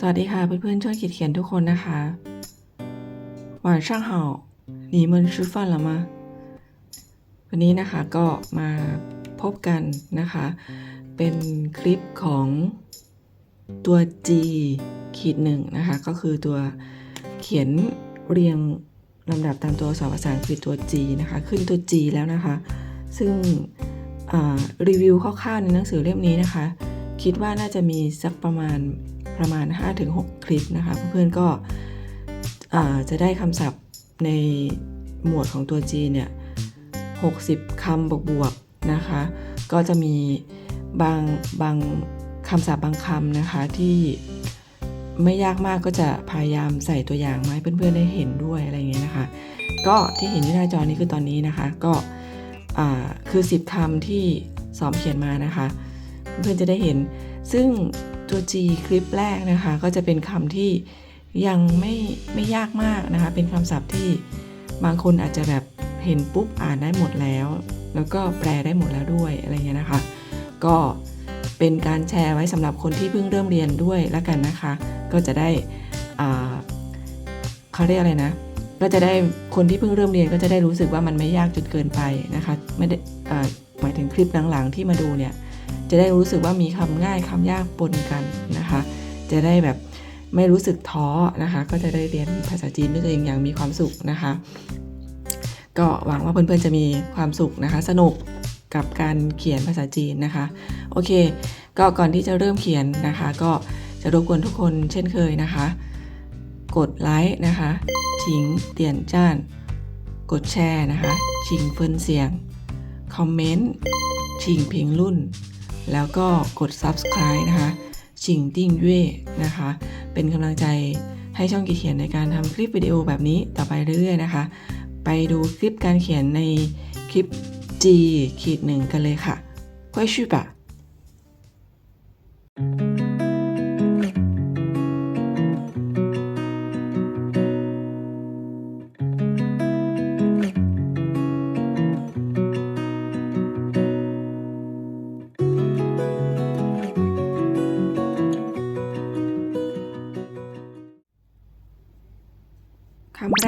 สวัสดีค่ะเพื่อนๆช่องขีดเขียนทุกคนนะคะหวานช่างเห่าหนีมันชุดฟันละมา วันนี้นะคะก็มาพบกันนะคะ เป็นคลิปของตัว G ขีดหนึ่งนะคะ ก็คือตัวเขียนเรียงลำดับตามตัวสอบภาษาอังกฤษตัว G นะคะ ขึ้นตัว G แล้วนะคะ ซึ่งรีวิวคร่าวๆในหนังสือเล่มนี้นะคะ คิดว่าน่าจะมีสักประมาณ ประมาณ 5-6 คลิปนะคะ เพื่อนๆก็จะได้คำศัพท์ในหมวดของตัว G เนี่ย60 คำบวกๆนะคะ ก็จะมีบางบางคำศัพท์บางคำนะคะที่ไม่ยากมากก็จะพยายามใส่ตัวอย่างมาให้เพื่อนๆได้เห็นด้วยอะไรเงี้ยนะคะ ก็ที่เห็นที่หน้าจอนี้คือตอนนี้นะคะ ก็คือ 10คำที่สอบเขียนมานะคะ เพื่อนๆจะได้เห็น ซึ่ง ตัว G คลิปแรกนะคะ ก็จะเป็นคำที่ยังไม่ไม่ยากมากนะคะ เป็นคำศัพท์ที่บางคนอาจจะแบบเห็นปุ๊บอ่านได้หมดแล้ว แล้วก็แปลได้หมดแล้วด้วยอะไรเงี้ยนะคะ ก็เป็นการแชร์ไว้สำหรับคนที่เพิ่งเริ่มเรียนด้วยแล้วกันนะคะ ก็จะได้อ่าเขาเรียกอะไรนะ ก็จะได้คนที่เพิ่งเริ่มเรียนก็จะได้รู้สึกว่ามันไม่ยากจนเกินไปนะคะ ไม่ได้อ่าหมายถึงคลิปหลังๆที่มาดูเนี่ย จะได้รู้สึกว่ามีคำง่ายคำยากปนกันนะคะ จะได้แบบไม่รู้สึกท้อนะคะ ก็จะได้เรียนภาษาจีนด้วยตัวเองอย่างมีความสุขนะคะ ก็หวังว่าเพื่อนๆจะมีความสุขนะคะ สนุกกับการเขียนภาษาจีนนะคะ โอเค ก็ก่อนที่จะเริ่มเขียนนะคะ ก็จะรบกวนทุกคนเช่นเคยนะคะ กดไลค์นะคะชิงเตียนจ้าน กดแชร์นะคะ ชิงเฟินเสียง คอมเมนต์ ชิงพิงรุ่น แล้วก็กด subscribe นะคะชิงติ้งเย่นะคะ เป็นกำลังใจให้ช่องกีเขียนในการทำคลิปวิดีโอแบบนี้ต่อไปเรื่อยๆนะคะ ไปดูคลิปการเขียนในคลิป G ขีดหนึ่งกันเลยค่ะค่อยชื่อปะ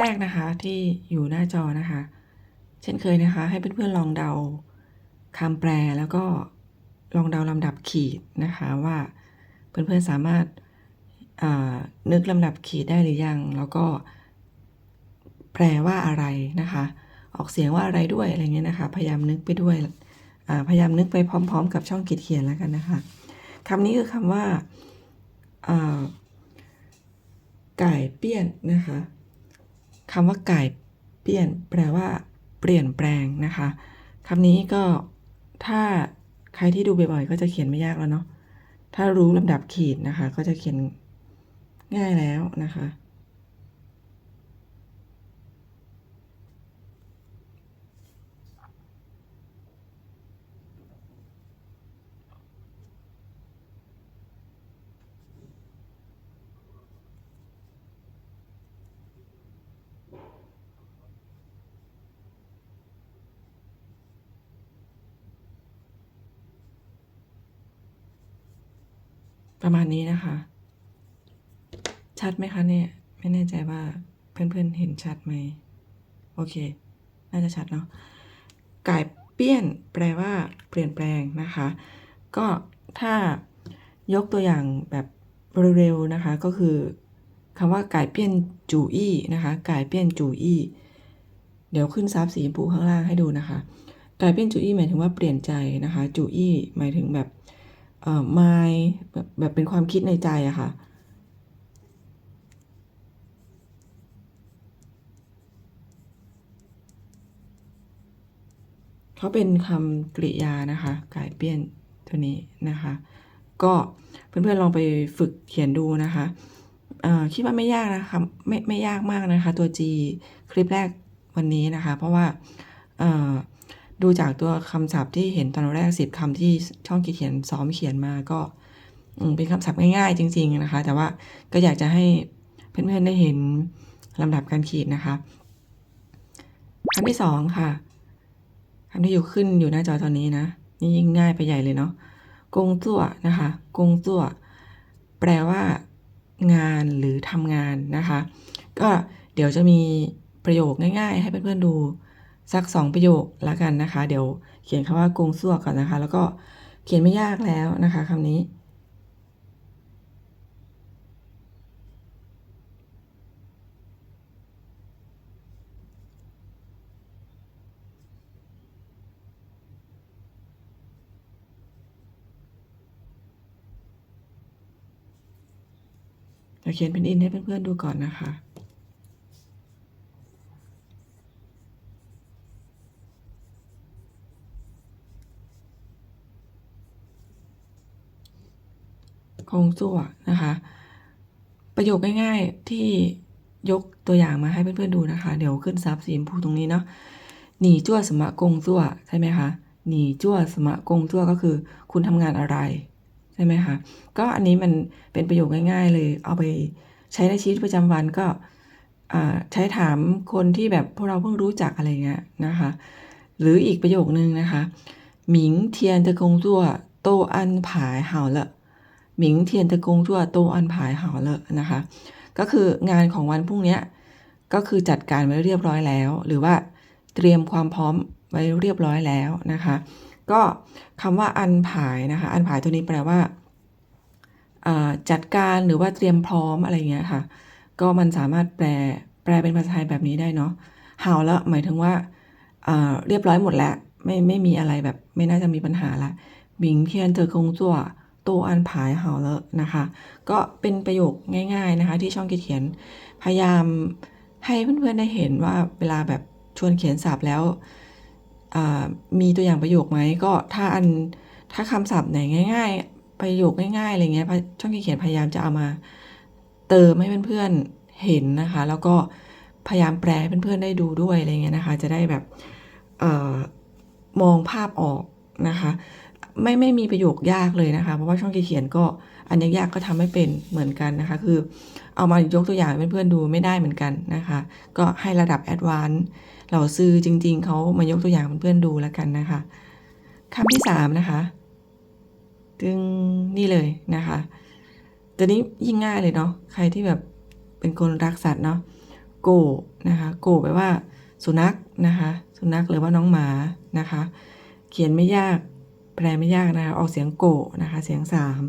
แรกนะคะที่อยู่หน้าจอนะคะ เช่นเคยนะคะ ให้เพื่อนๆลองเดาคำแปลแล้วก็ลองเดาลำดับขีดนะคะว่าเพื่อนๆสามารถนึกลำดับขีดได้หรือยัง แล้วก็แปลว่าอะไรนะคะ ออกเสียงว่าอะไรด้วยอะไรเงี้ยนะคะ พยายามนึกไปด้วยพยายามนึกไปพร้อม ๆ กับช่องขีดเขียนแล้วกันนะคะคำนี้คือคำว่าอ่าไก่เปี้ยนนะคะ คำว่าไก่เปลี่ยนแปลว่า เปลี่ยนแปลงนะคะคำนี้ก็ถ้าใครที่ดูบ่อยๆก็จะเขียนไม่ยากแล้วเนาะถ้ารู้ลำดับขีดนะคะ ก็จะเขียนง่ายแล้วนะคะ ประมาณนี้นะคะ ชัดไหมคะเนี่ย ไม่แน่ใจว่าเพื่อนๆเห็นชัดไหม โอเค น่าจะชัดเนาะไก่เปี้ยน แปลว่า เปลี่ยนแปลงนะคะ ก็ถ้ายกตัวอย่างแบบเร็วๆนะคะ ก็คือคำว่าไก่เปี้ยนจูอี้นะคะไก่เปี้ยนจูอี้เดี๋ยวขึ้นซับสีชมพูข้างล่างให้ดูนะคะไก่เปี้ยนจูอี้หมายถึงว่าเปลี่ยนใจนะคะ จูอี้หมายถึงแบบ เอ่อ my แบบแบบเป็นความคิดในใจอะค่ะ เขาเป็นคำกริยานะคะกายเปี้ยนตัวนี้นะคะ ก็เพื่อนๆลองไปฝึกเขียนดูนะคะคิดว่าไม่ยากนะคะไม่ไม่ยากมากนะคะ ตัว G คลิปแรกวันนี้นะคะ เพราะว่า ดูจากตัวคำศัพท์ที่เห็นตอนแรกสิบคำที่ช่องกีเขียนซ้อมเขียนมาก็เป็นคำศัพท์ง่ายๆ จริง ๆนะคะ แต่ว่าก็อยากจะให้เพื่อนๆได้เห็นลำดับการขีดนะคะคำที่สองค่ะคำที่อยู่ขึ้นอยู่หน้าจอตอนนี้นะนี่ยิ่งง่ายไปใหญ่เลยเนาะกงตัวนะคะกงตัวแปลว่า งานหรือทำงานนะคะ ก็เดี๋ยวจะมีประโยคง่าย ๆ ให้เพื่อนๆดู สักสองประโยคแล้วกันนะคะ เดี๋ยวเขียนคำว่ากงซั่วก่อนนะคะ แล้วก็เขียนไม่ยากแล้วนะคะคำนี้เดี๋ยวเขียนเป็นอินให้เพื่อนๆดูก่อนนะคะ คงสั่วนะคะ ประโยคง่ายๆที่ยกตัวอย่างมาให้เพื่อนๆดูนะคะ เดี๋ยวขึ้นซับสีชมพูตรงนี้เนาะหนีจั่วสมะกงสั่วใช่ไหมคะหนีจั่วสมะกงสั่วก็คือ คุณทำงานอะไรใช่ไหมคะก็อันนี้มันเป็นประโยคง่าย ๆ เลย เอาไปใช้ในชีวิตประจำวันก็ใช้ถามคนที่แบบพวกเราเพิ่งรู้จักอะไรเงี้ยนะคะ หรืออีกประโยคนึงนะคะหมิงเทียนจะกงจั่วโตอันผายเห่าละ หมิงเทียนจะกงจั่วโตอันผายห่าละนะคะ ก็คืองานของวันพรุ่งนี้ก็คือจัดการไว้เรียบร้อยแล้ว หรือว่าเตรียมความพร้อมไว้เรียบร้อยแล้วนะคะ ก็คำว่าอันผายนะคะ อันผายตัวนี้แปลว่าจัดการหรือว่าเตรียมพร้อมอะไรเงี้ยค่ะ ก็มันสามารถแปลแปลเป็นภาษาไทยแบบนี้ได้เนาะหาวแล้วหมายถึงว่าเรียบร้อยหมดแล้ว ไม่ไม่มีอะไรแบบไม่น่าจะมีปัญหาละบิงเทียนเจอคงจั่ว โตอันผายเห่าแล้วนะคะ ก็เป็นประโยคง่ายๆนะคะ ที่ช่องเขียนพยายามให้เพื่อนๆได้เห็นว่าเวลาแบบชวนเขียนศัพท์แล้วมีตัวอย่างประโยคไหมก็ถ้าอันถ้าคำศัพท์ไหนง่าย ๆ ประโยคง่ายๆอะไรเงี้ยช่องเขียนพยายามจะเอามาเติมให้เพื่อนๆเห็นนะคะ แล้วก็พยายามแปลให้เพื่อนๆได้ดูด้วยอะไรเงี้ยนะคะ จะได้แบบออมองภาพออกนะคะ ไม่ไม่มีประโยคยากเลยนะคะ เพราะว่าช่องเขียนก็อันยากๆก็ทำไม่เป็นเหมือนกันนะคะ คือเอามายกตัวอย่างเพื่อนๆดูไม่ได้เหมือนกันนะคะ ก็ให้ระดับแอดวานซ์เราซื้อจริง ๆเขามายกตัวอย่างเพื่อนๆดูแล้วกันนะคะคำที่สามนะคะตึงนี่เลยนะคะตัวนี้ยิ่งง่ายเลยเนาะใครที่แบบเป็นคนรักสัตว์เนาะโกนะคะ โกแปลว่าสุนัขนะคะ สุนัขหรือว่าน้องหมานะคะ เขียนไม่ยาก แปลไม่ยากนะคะออกเสียงโกนะคะ เสียงสาม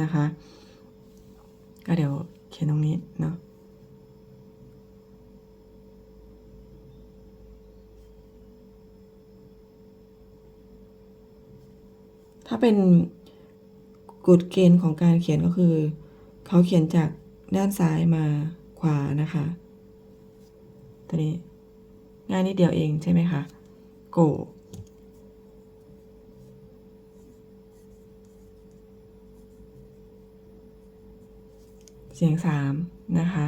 นะคะ ก็เดี๋ยวเขียนตรงนี้เนาะถ้าเป็นกฎเกณฑ์ของการเขียนก็คือ เขาเขียนจากด้านซ้ายมาขวานะคะ ตัวนี้ง่ายนิดเดียวเองใช่ไหมคะ โก เสียงสามนะคะ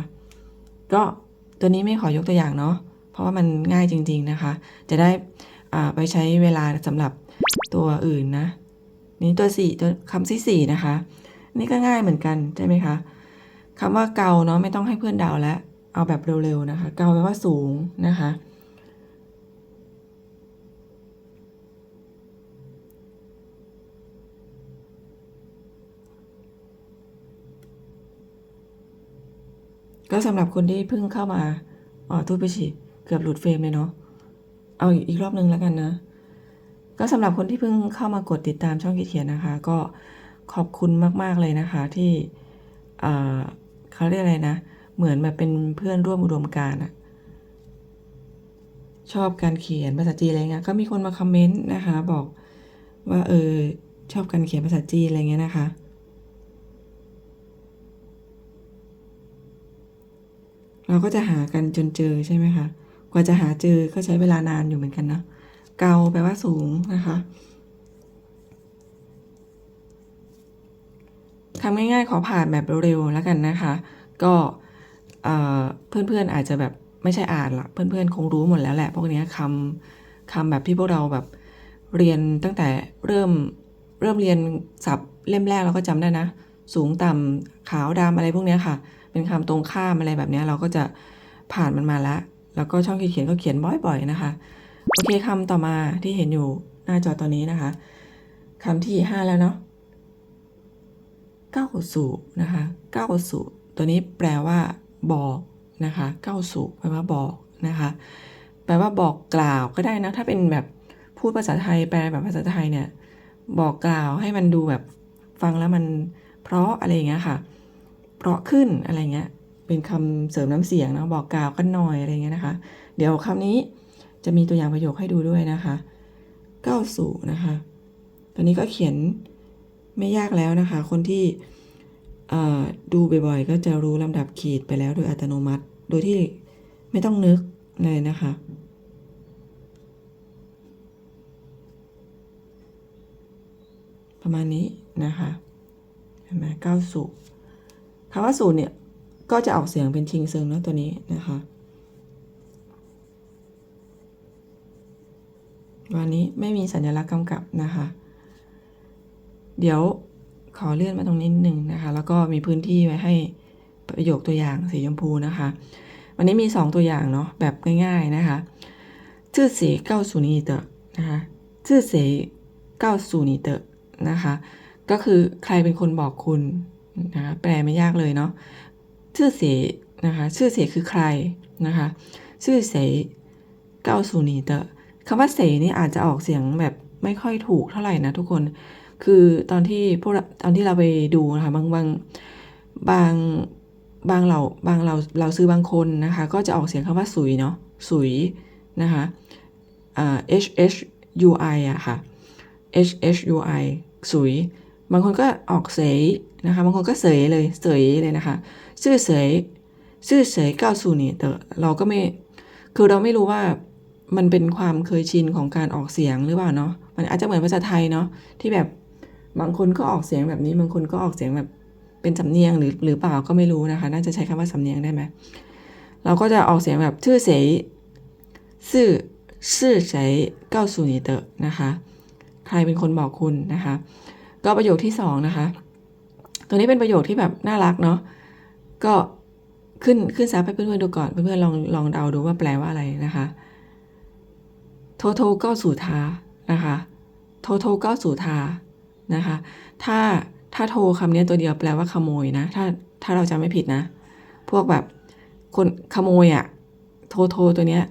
ก็ตัวนี้ไม่ขอยกตัวอย่างเนาะเพราะว่ามันง่ายจริง ๆนะคะ จะได้ไปใช้เวลาสำหรับตัวอื่นนะ นี่ตัวสี่ตัวคำที่สี่นะคะ นี่ก็ง่ายเหมือนกันใช่ไหมคะคำว่าเกาเนาะไม่ต้องให้เพื่อนเดาแล้ว เอาแบบเร็วๆนะคะ เกาแปลว่าสูงนะคะ ก็สำหรับคนที่เพิ่งเข้ามาอ๋อทูดไปฉีเกือบหลุดเฟรมเลยเนาะเอาอีกรอบนึงแล้วกันนะ ก็สำหรับคนที่เพิ่งเข้ามากดติดตามช่องคิดเขียนนะคะ ก็ขอบคุณมาก ๆ เลยนะคะที่เขาเรียกอะไรนะ เหมือนแบบเป็นเพื่อนร่วมอุดมการอะชอบการเขียนภาษาจีนอะไรเงี้ยก็มีคนมาคอมเมนต์นะคะ บอกว่าเออชอบการเขียนภาษาจีนอะไรเงี้ยนะคะ เราก็จะหากันจนเจอใช่ไหมคะ กว่าจะหาเจอก็ใช้เวลานานอยู่เหมือนกันนะ เกาแปลว่าสูงนะคะทำง่ายๆขอผ่านแบบเร็วๆแล้วกันนะคะ ก็เพื่อนๆอาจจะแบบไม่ใช่อ่านละเพื่อนๆคงรู้หมดแล้วแหละพวกนี้คำคำแบบที่พวกเราแบบเรียนตั้งแต่เริ่มเริ่มเรียนศัพท์เล่มแรกเราก็จำได้นะ สูงต่ำขาวดำอะไรพวกนี้ค่ะ เป็นคำตรงข้ามอะไรแบบนี้เราก็จะผ่านมันมาแล้วแล้วก็ช่องเขียนก็เขียนบ่อยๆนะคะ โอเคคำต่อมาที่เห็นอยู่หน้าจอตอนนี้นะคะคำที่ห้าแล้วเนาะเก้าสู่นะคะเก้าสู่ตัวนี้แปลว่า บอกนะคะเก้าสู่แปลว่าบอกนะคะ แปลว่าบอกกล่าวก็ได้นะถ้าเป็นแบบพูดภาษาไทยแปลแบบภาษาไทยเนี่ยบอกกล่าวให้มันดูแบบฟังแล้วมันเพราะอะไรอย่างเงี้ยค่ะ เพราะขึ้นอะไรเงี้ย เป็นคำเสริมน้ำเสียงนะบอกกล่าวกันหน่อยอะไรเงี้ยนะคะ เดี๋ยวคำนี้จะมีตัวอย่างประโยคให้ดูด้วยนะคะก้าวสู่นะคะตัวนี้ก็เขียนไม่ยากแล้วนะคะ คนที่ดูบ่อยๆ ก็จะรู้ลำดับขีดไปแล้วโดยอัตโนมัติ โดยที่ไม่ต้องนึกเลยนะคะ ประมาณนี้นะคะเห็นไหมเก้าสูคำว่าสูนเนี่ย ก็จะออกเสียงเป็นชิงเซิงนะตัวนี้นะคะวันนี้ไม่มีสัญลักษณ์กำกับนะคะ เดี๋ยวขอเลื่อนมาตรงนี้นิดหนึ่งนะคะ แล้วก็มีพื้นที่ไว้ให้ประโยคตัวอย่างสีชมพูนะคะ วันนี้มี 2 ตัวอย่างเนาะแบบง่ายๆนะคะชื่อเสียเก้าสูนีเตอนะคะชื่อเสียเก้าสูนีเตอนะคะ ก็คือใครเป็นคนบอกคุณ นะคะแปลไม่ยากเลยเนาะชื่อเสนะคะชื่อเสคือใครนะคะชื่อเสเก้าสูนีเตอคำว่าเสนี่อาจจะออกเสียงแบบไม่ค่อยถูกเท่าไหร่นะทุกคนคือตอนที่พวกเราตอนที่เราไปดูนะคะบางบางบางบางเราบางเราเราซื้อบางคนนะคะ ก็จะออกเสียงคำว่าสุยเนาะสุยนะคะอ่า h h u i อะค่ะ h h u i สุย บางคนก็ออกเสยนะคะบางคนก็เสยเลยเสยเลยนะคะ ชื่อเสยชื่อเสยก้าสูนี่แต่เราก็ไม่คือเราไม่รู้ว่ามันเป็นความเคยชินของการออกเสียงหรือเปล่าเนาะมันอาจจะเหมือนภาษาไทยเนาะที่แบบบางคนก็ออกเสียงแบบนี้บางคนก็ออกเสียงแบบเป็นสำเนียงหรือหรือเปล่าก็ไม่รู้นะคะ น่าจะใช้คำว่าสำเนียงได้ไหมเราก็จะออกเสียงแบบชื่อเสยชื่อชื่อเสยก้าสูนี่เตอนะคะ ใครเป็นคนบอกคุณนะคะ ก็ประโยคที่สองนะคะ ตัวนี้เป็นประโยคที่แบบน่ารักเนาะ ก็ขึ้นขึ้นซับให้เพื่อนๆดูก่อน เพื่อนๆลองลองเดาดูว่าแปลว่าอะไรนะคะ โทโทก็สู่ทานะคะ โทโทก็สู่ทานะคะ ถ้าถ้าโทคำนี้ตัวเดียวแปลว่าขโมยนะ ถ้าถ้าเราจำไม่ผิดนะ พวกแบบคนขโมยอะโทโทตัวเนี้ย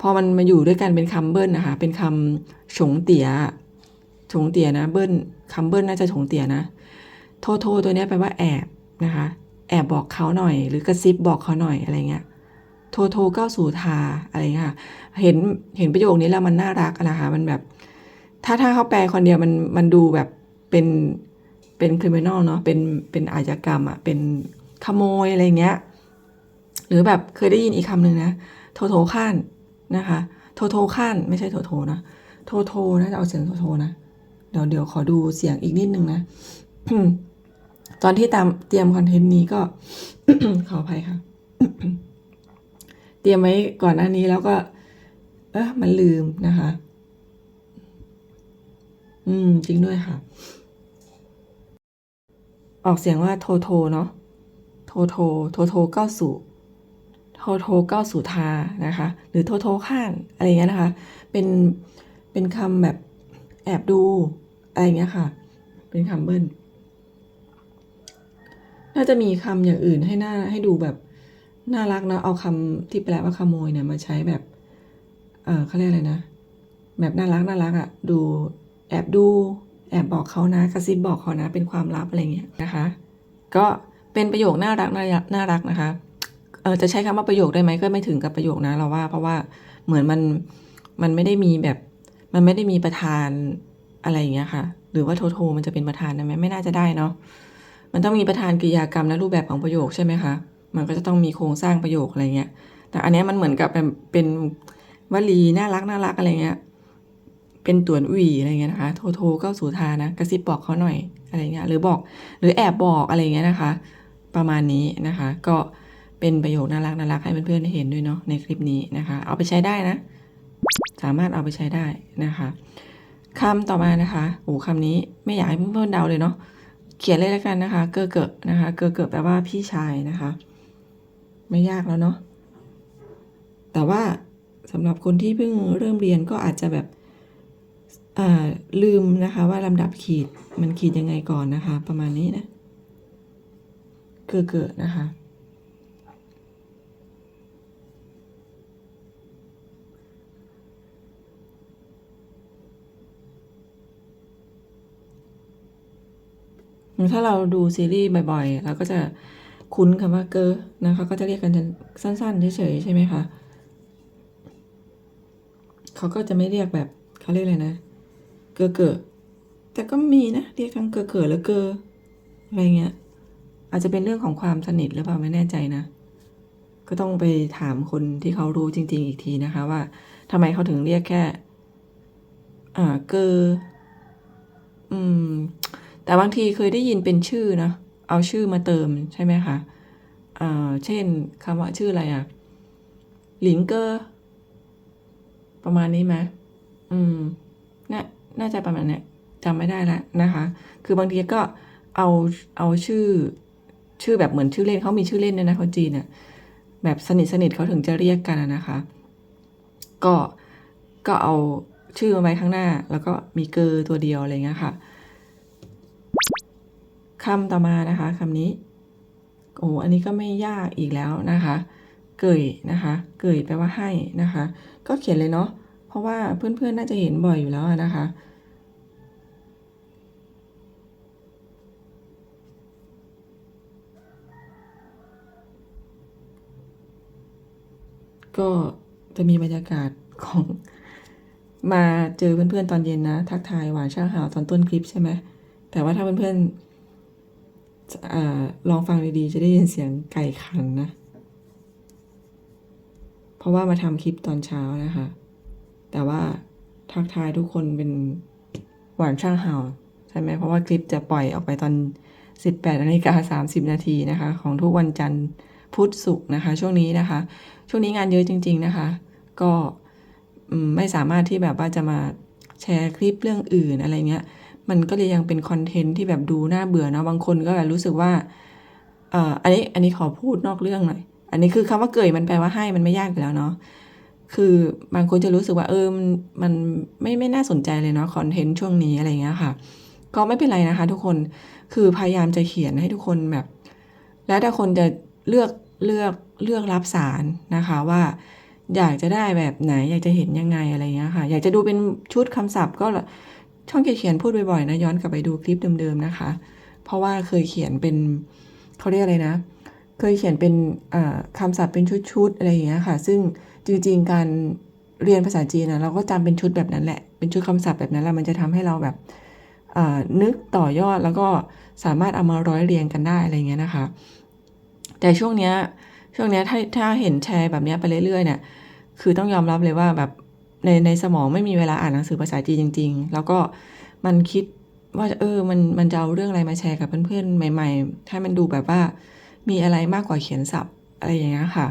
พอมันมาอยู่ด้วยกันเป็นคำเบิ้ลนะคะ เป็นคำฉงเตี๋ย ฉงเตี๋ยนะเบิ้ลคำเบิ้ลน่าจะฉงเตี๋ยนะโทโทตัวนี้แปลว่าแอบนะคะ แอบบอกเขาหน่อย หรือกระซิบบอกเขาหน่อยอะไรเงี้ยโทโทก็สู่ทาอะไรเงี้ยค่ะเห็นเห็นประโยคนี้แล้วมันน่ารักนะคะ มันแบบ ถ้าถ้าเขาแปลคนเดียวมันมันดูแบบเป็นเป็นคริมินอลเนาะเป็นเป็นอาชญากรรมอะเป็นขโมยอะไรเงี้ย หรือแบบเคยได้ยินอีกคำหนึ่งนะโทโทข้านนะคะโทโทข้านไม่ใช่โทโทนะโทโทนะจะเอาเสียงโทโทนะ เดี๋ยวเดี๋ยวขอดูเสียงอีกนิดนึงนะ ตอนที่ตามเตรียมคอนเทนต์นี้ก็ ขออภัยค่ะ เตรียมไว้ก่อนหน้านี้แล้วก็ เอ๊ะมันลืมนะคะ อืม จริงด้วยค่ะ ออกเสียงว่าโทโทเนาะโทโท โทโทก็สู่โทโทก็สู่ทานะคะ หรือโทโทข้านอะไรเงี้ยนะคะ เป็นเป็นคำแบบ แอบดู อะไรเงี้ยค่ะ เป็นคำเบิ้ลน่าจะมีคำอย่างอื่นให้หน้าให้ดูแบบน่ารักนะเอาคำที่แปลว่าขโมยเนี่ยมาใช้แบบ เออเขาเรียกอะไรนะ แบบน่ารักน่ารักอะ่ะ ดูแอบดู แอบบอกเขานะกระซิบบอกเขานะ เป็นความลับอะไรเงี้ยนะคะ ก็เป็นประโยคน่ารักน่ารักน่ารักนะคะเออจะใช้คำว่าประโยคได้ไหมก็ไม่ถึงกับประโยคนะเราว่า เพราะว่าเหมือนมันมันไม่ได้มีแบบ มันไม่ได้มีประธานอะไรอย่างเงี้ยค่ะ หรือว่าโทโทมันจะเป็นประธานได้ไหมไม่น่าจะได้เนาะมันต้องมีประธานกริยากรรมและรูปแบบของประโยคใช่ไหมคะมันก็จะต้องมีโครงสร้างประโยคอะไรเงี้ย แต่อันนี้มันเหมือนกับเป็นวลีน่ารักน่ารักอะไรเงี้ย เป็นต่วนอุ่อะไรเงี้ยนะคะ โทโทก็สู่ทานะกระซิบบอกเขาหน่อยอะไรเงี้ย หรือบอกหรือแอบบอกอะไรเงี้ยนะคะ ประมาณนี้นะคะ ก็เป็นประโยคน่ารักน่ารักให้เพื่อนๆเห็นด้วยเนาะในคลิปนี้นะคะ เอาไปใช้ได้นะ สามารถเอาไปใช้ได้นะคะคำต่อมานะคะโอ้คำนี้ไม่อยากให้เพื่อนๆเดาเลยเนาะเขียนเลยแล้วกันนะคะ เกอเกะนะคะ เกอเกะแปลว่าพี่ชายนะคะ ไม่ยากแล้วเนาะแต่ว่าสำหรับคนที่เพิ่งเริ่มเรียนก็อาจจะแบบอ่าลืมนะคะว่าลำดับขีดมันขีดยังไงก่อนนะคะ ประมาณนี้นะ เกิดเกิดนะคะ ถ้าเราดูซีรีส์บ่อยๆ เราก็จะคุ้นคำว่าเกอนะคะก็จะเรียกกันสั้นๆเฉยๆใช่ไหมคะเขาก็จะไม่เรียกแบบเขาเรียกอะไรนะ เกอเกอแต่ก็มีนะเรียกทั้งเกอเกอและเกออะไรเงี้ย อาจจะเป็นเรื่องของความสนิทหรือเปล่าไม่แน่ใจนะ ก็ต้องไปถามคนที่เขารู้จริง ๆ อีกทีนะคะว่าทำไมเขาถึงเรียกแค่ อ่าเกออืม แต่บางทีเคยได้ยินเป็นชื่อนะเอาชื่อมาเติมใช่ไหมคะอ่าเช่นคำว่าชื่ออะไรอะหลิงเกอร์ประมาณนี้ไหมอืมน่าน่าจะประมาณเนี้ยจำไม่ได้แล้วนะคะ คือบางทีก็เอาเอาชื่อชื่อแบบเหมือนชื่อเล่นเขามีชื่อเล่นด้วยนะคนจีนอะแบบสนิทสนิทเขาถึงจะเรียกกันนะคะ ก็ก็เอาชื่อมาไว้ข้างหน้า แล้วก็มีเกอตัวเดียวอะไรเงี้ยค่ะ คำต่อมานะคะคำนี้โอ้อันนี้ก็ไม่ยากอีกแล้วนะคะ เกยนะคะ เกยแปลว่าให้นะคะ ก็เขียนเลยเนาะเพราะว่าเพื่อนๆน่าจะเห็นบ่อยอยู่แล้วนะคะก็จะมีบรรยากาศของมาเจอเพื่อนๆตอนเย็นนะ ทักทายหวานช่างหาวตอนต้นคลิปใช่ไหมแต่ว่าถ้าเพื่อนๆอา ลองฟังดีๆ จะได้ยินเสียงไก่ขันนะ เพราะว่ามาทำคลิปตอนเช้านะคะ แต่ว่าทักทายทุกคนเป็นหวานช่างเห่าใช่ไหมเพราะว่าคลิปจะปล่อยออกไปตอน 18นาฬิกา30 นาทีนะคะ ของทุกวันจันทร์พุธศุกร์นะคะ ช่วงนี้นะคะ ช่วงนี้งานเยอะจริง ๆนะคะ ก็ไม่สามารถที่แบบว่าจะมาแชร์คลิปเรื่องอื่นอะไรเงี้ย มันก็เลยยังเป็นคอนเทนต์ที่แบบดูน่าเบื่อเนาะบางคนก็แบบรู้สึกว่าเอ่ออันนี้อันนี้ขอพูดนอกเรื่องหน่อยอันนี้คือคำว่าเกยมันแปลว่าให้มันไม่ยากอยู่แล้วเนาะคือบางคนจะรู้สึกว่าเออมันมันไม่ไม่น่าสนใจเลยเนาะคอนเทนต์ช่วงนี้อะไรเงี้ยค่ะ ก็ไม่เป็นไรนะคะ ทุกคนคือพยายามจะเขียนให้ทุกคนแบบ แล้วแต่คนจะเลือกเลือกเลือกรับสารนะคะว่าอยากจะได้แบบไหน อยากจะเห็นยังไงอะไรเงี้ยค่ะ อยากจะดูเป็นชุดคำศัพท์ก็ ช่องเขียนพูดบ่อยๆนะย้อนกลับไปดูคลิปเดิมๆนะคะ เพราะว่าเคยเขียนเป็นเขาเรียกอะไรนะ เคยเขียนเป็นคำศัพท์เป็นชุดๆอะไรอย่างเงี้ยค่ะ ซึ่งจริงๆการเรียนภาษาจีนนะเราก็จำเป็นชุดแบบนั้นแหละเป็นชุดคำศัพท์แบบนั้นแหละมันจะทำให้เราแบบนึกต่อยอดแล้วก็สามารถเอามาร้อยเรียงกันได้อะไรเงี้ยนะคะ แต่ช่วงเนี้ยช่วงเนี้ยถ้าถ้าเห็นแชร์แบบเนี้ยไปเรื่อยๆเนี่ยคือต้องยอมรับเลยว่าแบบ ในในสมองไม่มีเวลาอ่านหนังสือภาษาจีนจริง ๆ แล้วก็มันคิดว่าเออมันมันจะเอาเรื่องอะไรมาแชร์กับเพื่อนๆใหม่ ๆ ให้มันดูแบบว่ามีอะไรมากกว่าเขียนศัพท์อะไรอย่างเงี้ยค่ะ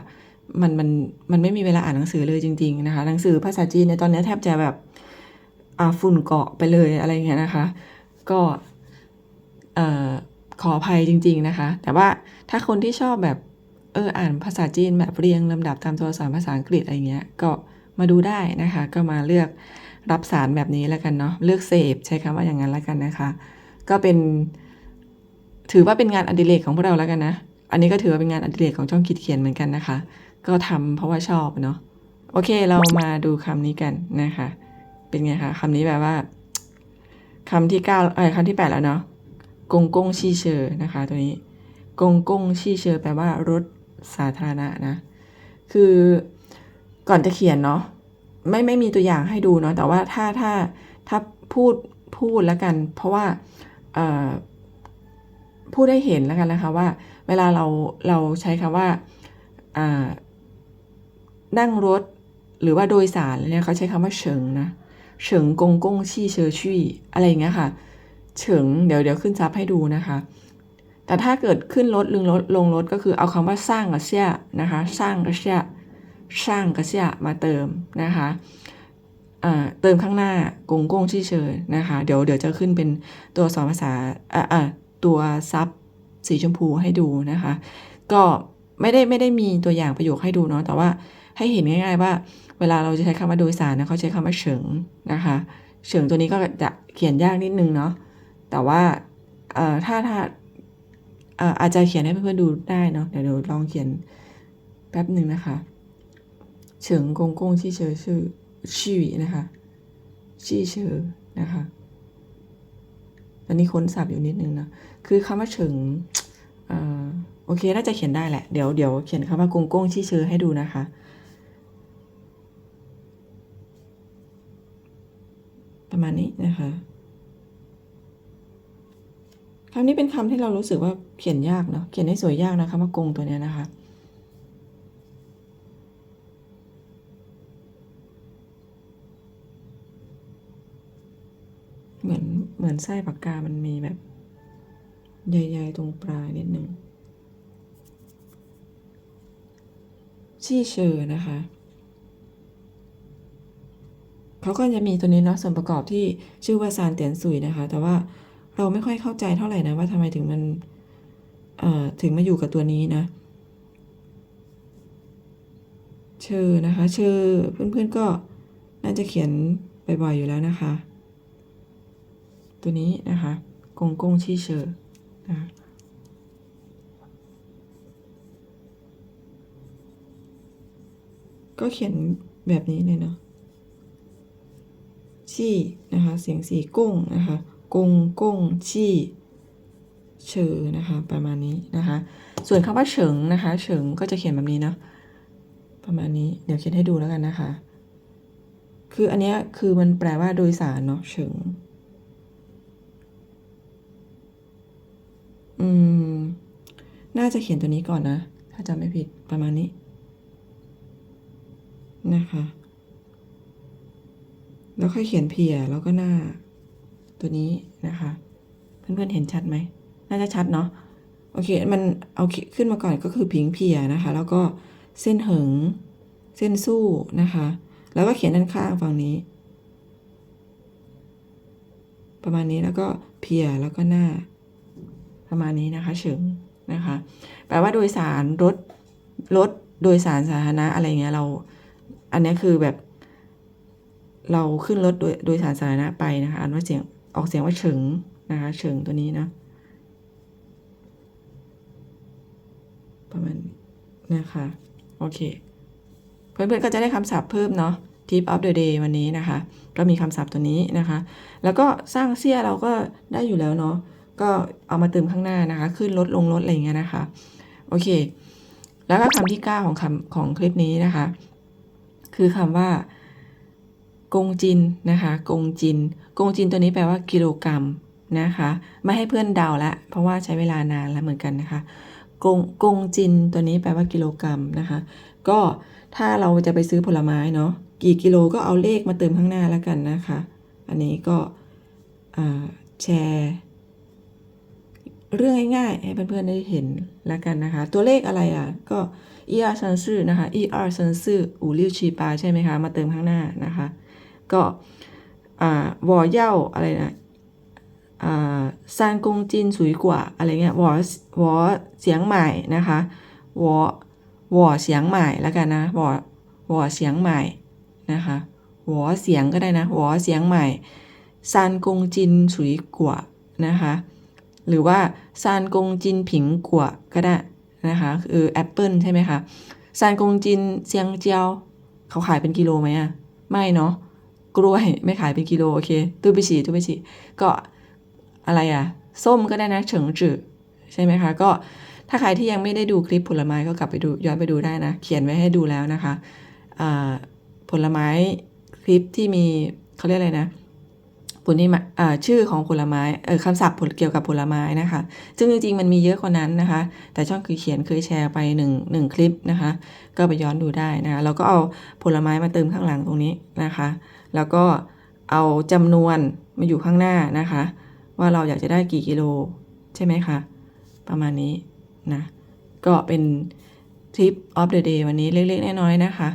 มันมันมันไม่มีเวลาอ่านหนังสือเลยจริง ๆนะคะ หนังสือภาษาจีนในตอนนี้แทบจะแบบอ่าฝุ่นเกาะไปเลยอะไรเงี้ยนะคะ ก็เอ่อขออภัยจริง ๆนะคะ แต่ว่าถ้าคนที่ชอบแบบเอออ่านภาษาจีนแบบเรียงลำดับตามตัวอักษรภาษาอังกฤษอะไรเงี้ยก็ มาดูได้นะคะ ก็มาเลือกรับสารแบบนี้แล้วกันเนาะเลือกเสพใช้คำว่าอย่างนั้นแล้วกันนะคะ ก็เป็นถือว่าเป็นงานอดิเรกของพวกเราแล้วกันนะ อันนี้ก็ถือว่าเป็นงานอดิเรกของช่องคิดเขียนเหมือนกันนะคะ ก็ทำเพราะว่าชอบเนาะโอเคเรามาดูคำนี้กันนะคะ เป็นไงคะคำนี้แบบว่าคำที่เก้าเอ้ยคำที่แปดแล้วเนาะกงกงชีเชอนะคะ ตัวนี้กงกงชีเชอแปลว่ารถสาธารณะนะ คือ ก่อนจะเขียนเนาะไม่ไม่มีตัวอย่างให้ดูเนาะแต่ว่าถ้าถ้าถ้าพูดพูดแล้วกัน เพราะว่าพูดได้เห็นแล้วกันนะคะว่า เวลาเราเราใช้คำว่านั่งรถหรือว่าโดยสารเนี่ยเขาใช้คำว่าเฉิงนะเฉิงกงกงชี่เชอชี่อะไรอย่างเงี้ยค่ะเฉิงเดี๋ยวเดี๋ยวขึ้นซับให้ดูนะคะ แต่ถ้าเกิดขึ้นรถลงรถลงรถก็คือเอาคำว่าสร้างกับเสียนะคะ สร้างกับเสีย สร้างกับเสียมาเติมนะคะเติมข้างหน้ากงกงชี่เชอนะคะ เดี๋ยวเดี๋ยวจะขึ้นเป็นตัวสอนภาษาตัวซับสีชมพูให้ดูนะคะ ก็ไม่ได้ไม่ได้มีตัวอย่างประโยคให้ดูเนาะแต่ว่าให้เห็นง่ายๆว่า เวลาเราจะใช้คำว่าโดยสารนะเขาใช้คำว่าเฉิงนะคะเฉิงตัวนี้ก็จะเขียนยากนิดนึงเนาะแต่ว่าถ้าถ้าอาจจะเขียนให้เพื่อนๆดูได้เนาะเดี๋ยวเดี๋ยวลองเขียนแป๊บหนึ่งนะคะ เฉิงกงกงชี่เชอชื่อชื่นะคะชี่เชอนะคะตอนนี้ค้นศัพท์อยู่นิดนึงนะ คือคำว่าเฉิงอ่อโอเค น่าจะเขียนได้แหละ เดี๋ยวเดี๋ยวเขียนคำว่ากงกงชี่เชอให้ดูนะคะ ประมาณนี้นะคะคำนี้เป็นคำที่เรารู้สึกว่าเขียนยากเนาะ เขียนให้สวยยากนะคะว่ากงตัวเนี้ยนะคะ เหมือนไส้ปากกามันมีแบบใยๆตรงปลายนิดหนึ่งชี่เชอนะคะเขาก็จะมีตัวนี้เนาะส่วนประกอบที่ชื่อว่าซานเตียนซุยนะคะ แต่ว่าเราไม่ค่อยเข้าใจเท่าไหร่นะว่าทำไมถึงมันถึงมาอยู่กับตัวนี้นะ เชอนะคะ เชอเพื่อนๆก็น่าจะเขียนบ่อยๆอยู่แล้วนะคะ ตัวนี้นะคะกงกงชี่เชอร์นะก็เขียนแบบนี้เลยเนาะชี่นะคะเสียงสี่ก้งนะคะกงกงชี่เชอนะคะประมาณนี้นะคะ ส่วนคำว่าเฉิงนะคะเฉิงก็จะเขียนแบบนี้เนาะประมาณนี้เดี๋ยวเขียนให้ดูแล้วกันนะคะ คืออันนี้คือมันแปลว่าโดยสารเนาะเฉิง อืม น่าจะเขียนตัวนี้ก่อนนะ ถ้าจำไม่ผิดประมาณนี้ นะคะ แล้วค่อยเขียนเพียแล้วก็หน้า ตัวนี้นะคะ เพื่อนๆเห็นชัดไหม น่าจะชัดเนาะ โอเค มันเอาขึ้นมาก่อนก็คือพิงเพียนะคะ แล้วก็เส้นเหิง เส้นสู้นะคะ แล้วก็เขียนด้านข้างฝั่งนี้ประมาณนี้แล้วก็เพียแล้วก็หน้า ประมาณนี้นะคะเฉิงนะคะ แปลว่าโดยสารรถรถโดยสารสาธารณะอะไรเงี้ยเรา อันนี้คือแบบ เราขึ้นรถโดยโดยสารสาธารณะไปนะคะอ่านว่าเสียงออกเสียงว่าเฉิงนะคะเฉิงตัวนี้นะประมาณนี้นะคะโอเค เพื่อนๆก็จะได้คำศัพท์เพิ่มเนาะ tip of the day วันนี้นะคะ ก็มีคำศัพท์ตัวนี้นะคะ แล้วก็สร้างเสี้ยเราก็ได้อยู่แล้วเนาะ ก็เอามาเติมข้างหน้านะคะ ขึ้นรถลงรถอะไรอย่างเงี้ยนะคะ โอเค แล้วก็คำที่ 9 ของคำของคลิปนี้นะคะ คือคำว่ากงจินนะคะกงจินกงจินตัวนี้แปลว่ากิโลกรัมนะคะ ไม่ให้เพื่อนเดาละเพราะว่าใช้เวลานานแล้วเหมือนกันนะคะกงกงจินตัวนี้แปลว่ากิโลกรัมนะคะ ก็ถ้าเราจะไปซื้อผลไม้เนาะกี่กิโลก็เอาเลขมาเติมข้างหน้าแล้วกันนะคะ อันนี้ก็แชร์ เรื่องง่ายๆ ให้เพื่อนๆได้เห็นแล้วกันนะคะ ตัวเลขอะไรอะ ก็อีอาร์ซันซื่อนะคะอีอาร์ซันซื่ออูริวชีปาใช่ไหมคะ มาเติมข้างหน้านะคะ ก็อ่าวอเย่าอะไรนะอ่าซานกงจินสุยกว่าอะไรเงี้ยวอวอเสียงใหม่นะคะวอวอเสียงใหม่แล้วกันนะวอวอเสียงใหม่นะคะวอเสียงก็ได้นะวอเสียงใหม่ซานกงจินสุยกว่านะคะ หรือว่าซานกงจินผิงกัวก็ได้นะคะคือแอปเปิลใช่ไหมคะซานกงจินเซียงเจียว เขาขายเป็นกิโลไหมอะไม่เนาะกล้วยไม่ขายเป็นกิโลโอเคตู้ไปฉี่ตู้ไปฉี่ก็อะไรอะส้มก็ได้นะเฉิงจือใช่ไหมคะก็ถ้าใครที่ยังไม่ได้ดูคลิปผลไม้ก็กลับไปดูย้อนไปดูได้นะ เขียนไว้ให้ดูแล้วนะคะผลไม้คลิปที่มีเขาเรียกอะไรนะ ผลนี่ชื่อของผลไม้คำศัพท์เกี่ยวกับผลไม้นะคะซึ่งจริงๆมันมีเยอะกว่านั้นนะคะ แต่ช่องคือเขียนเคยแชร์ไปหนึ่งหนึ่งคลิปนะคะ ก็ไปย้อนดูได้นะคะเราก็เอาผลไม้มาเติมข้างหลังตรงนี้นะคะ แล้วก็เอาจำนวนมาอยู่ข้างหน้านะคะ ว่าเราอยากจะได้กี่กิโลใช่ไหมคะประมาณนี้นะก็เป็นทริป of the day วันนี้เล็กๆน้อยๆนะคะ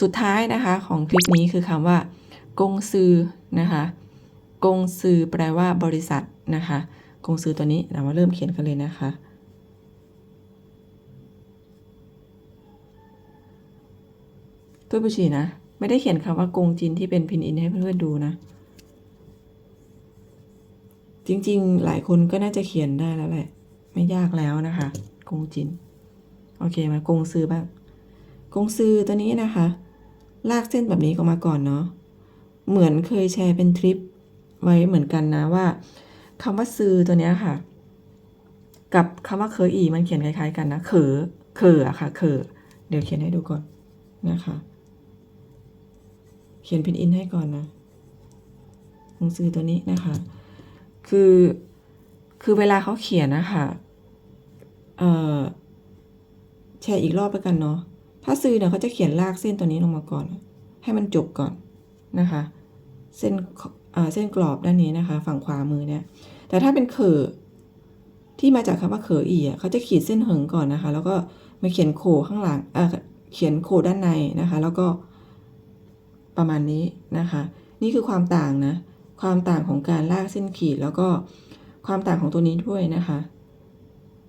สุดท้ายนะคะของคลิปนี้คือคำว่า กงซือนะคะกงซือแปลว่าบริษัทนะคะกงซือตัวนี้เรามาเริ่มเขียนกันเลยนะคะตัวผู้ชีนะ ไม่ได้เขียนคำว่ากงจินที่เป็นพินอินให้เพื่อนๆดูนะ จริงๆ หลายคนก็น่าจะเขียนได้แล้วแหละ ไม่ยากแล้วนะคะ กงจิน โอเคมากงซือบ้าง กงซือตัวนี้นะคะ ลากเส้นแบบนี้ออกมาก่อนเนาะ เหมือนเคยแชร์เป็นทริปไว้เหมือนกันนะว่าคำว่าซื้อตัวเนี้ยค่ะ กับคำว่าเคออีมันเขียนคล้ายๆกันนะเขอเขออะค่ะเขอเดี๋ยวเขียนให้ดูก่อนนะคะ เขียนพินอินให้ก่อนนะหนังสือตัวนี้นะคะ คือคือเวลาเขาเขียนนะคะเอ่อแชร์อีกรอบไปกันเนาะถ้าซื้อเนี่ยเขาจะเขียนลากเส้นตัวนี้ลงมาก่อน ให้มันจบก่อน นะคะเส้นเส้นกรอบด้านนี้นะคะ ฝั่งขวามือเนี่ย แต่ถ้าเป็นเขอที่มาจากคำว่าเขออีอะเขาจะขีดเส้นเหิงก่อนนะคะ แล้วก็มาเขียนโคข้างหลังเเขียนโคด้านในนะคะ แล้วก็ประมาณนี้นะคะ นี่คือความต่างนะ ความต่างของการลากเส้นขีดแล้วก็ความต่างของตัวนี้ด้วยนะคะ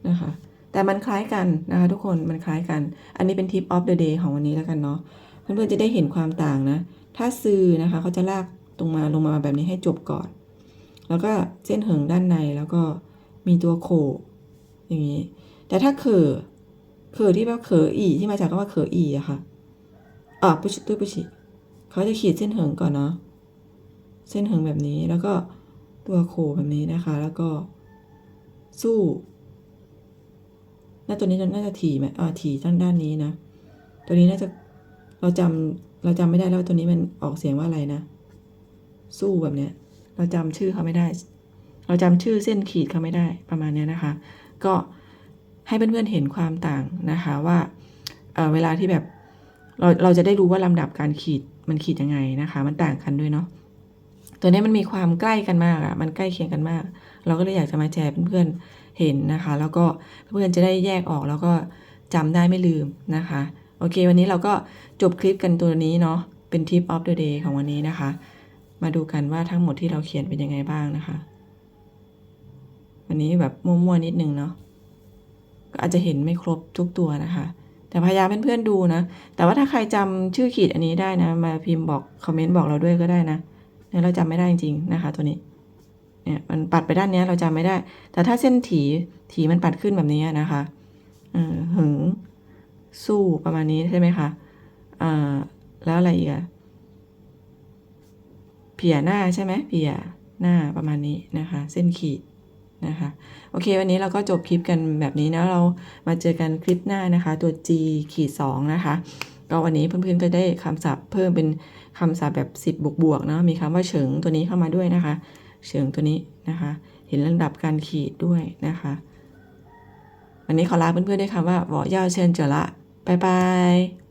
นะคะ แต่มันคล้ายกันนะคะทุกคนมันคล้ายกัน อันนี้เป็นทิปออฟเดอะเดย์ของวันนี้แล้วกันเนาะเพื่อนๆจะได้เห็นความต่างนะ ถ้าซื้อนะคะเขาจะลากตรงมาลงมาแบบนี้ให้จบก่อน แล้วก็เส้นเหิงด้านในแล้วก็มีตัวโคอย่างนี้ แต่ถ้าเขอเขอที่แปลว่าเขออีที่มาจากคำว่าเขออีอะค่ะอ่าปุชิตุ้ยปุชิเขาจะขีดเส้นเหิงก่อนเนาะเส้นเหิงแบบนี้แล้วก็ตัวโคแบบนี้นะคะ แล้วก็สู้น่าตัวนี้น่าจะถี่ไหมอ่าถี่ด้านด้านนี้นะ ตัวนี้น่าจะเราจำ เราจำไม่ได้แล้วตัวนี้มันออกเสียงว่าอะไรนะ สู้แบบเนี้ย เราจำชื่อเขาไม่ได้ เราจำชื่อเส้นขีดเขาไม่ได้ประมาณเนี้ยนะคะ ก็ให้เพื่อนๆเห็นความต่างนะคะว่าเเวลาที่แบบเราเราจะได้รู้ว่าลำดับการขีดมันขีดยังไงนะคะ มันต่างกันด้วยเนาะตัวนี้มันมีความใกล้กันมากอะมันใกล้เคียงกันมาก เราก็เลยอยากจะมาแชร์เพื่อนๆเห็นนะคะ แล้วก็เพื่อนๆจะได้แยกออกแล้วก็จำได้ไม่ลืมนะคะ โอเค วันนี้เราก็จบคลิปกันตัวนี้เนาะเป็น tip of the day ของวันนี้นะคะ มาดูกันว่าทั้งหมดที่เราเขียนเป็นยังไงบ้างนะคะ วันนี้แบบมั่วๆนิดนึงเนาะก็อาจจะเห็นไม่ครบทุกตัวนะคะ แต่พยายามเพื่อนๆดูนะ แต่ว่าถ้าใครจำชื่อขีดอันนี้ได้นะ มาพิมพ์บอกคอมเมนต์บอกเราด้วยก็ได้นะเนี่ยเราจำไม่ได้จริงๆนะคะ ตัวนี้เนี่ยมันปัดไปด้านนี้เราจำไม่ได้ แต่ถ้าเส้นถีถีมันปัดขึ้นแบบนี้นะคะเออหึง สู้ประมาณนี้ใช่ไหมคะอ่าแล้วอะไรอีกอะเพียหน้าใช่ไหมเพียหน้าประมาณนี้นะคะ เส้นขีดนะคะโอเค วันนี้เราก็จบคลิปกันแบบนี้นะเรามาเจอกันคลิปหน้านะคะ ตัว G ขีดสองนะคะก็วันนี้เพื่อนๆก็ได้คำศัพท์เพิ่มเป็นคำศัพท์แบบ 10 บวกบวกๆเนาะมีคำว่าเฉิงตัวนี้เข้ามาด้วยนะคะ เฉิงตัวนี้นะคะ เห็นลำดับการขีดด้วยนะคะ วันนี้ขอลาเพื่อนๆด้วยคำว่าหวอย่าเชิญเจอละ บ๊ายบาย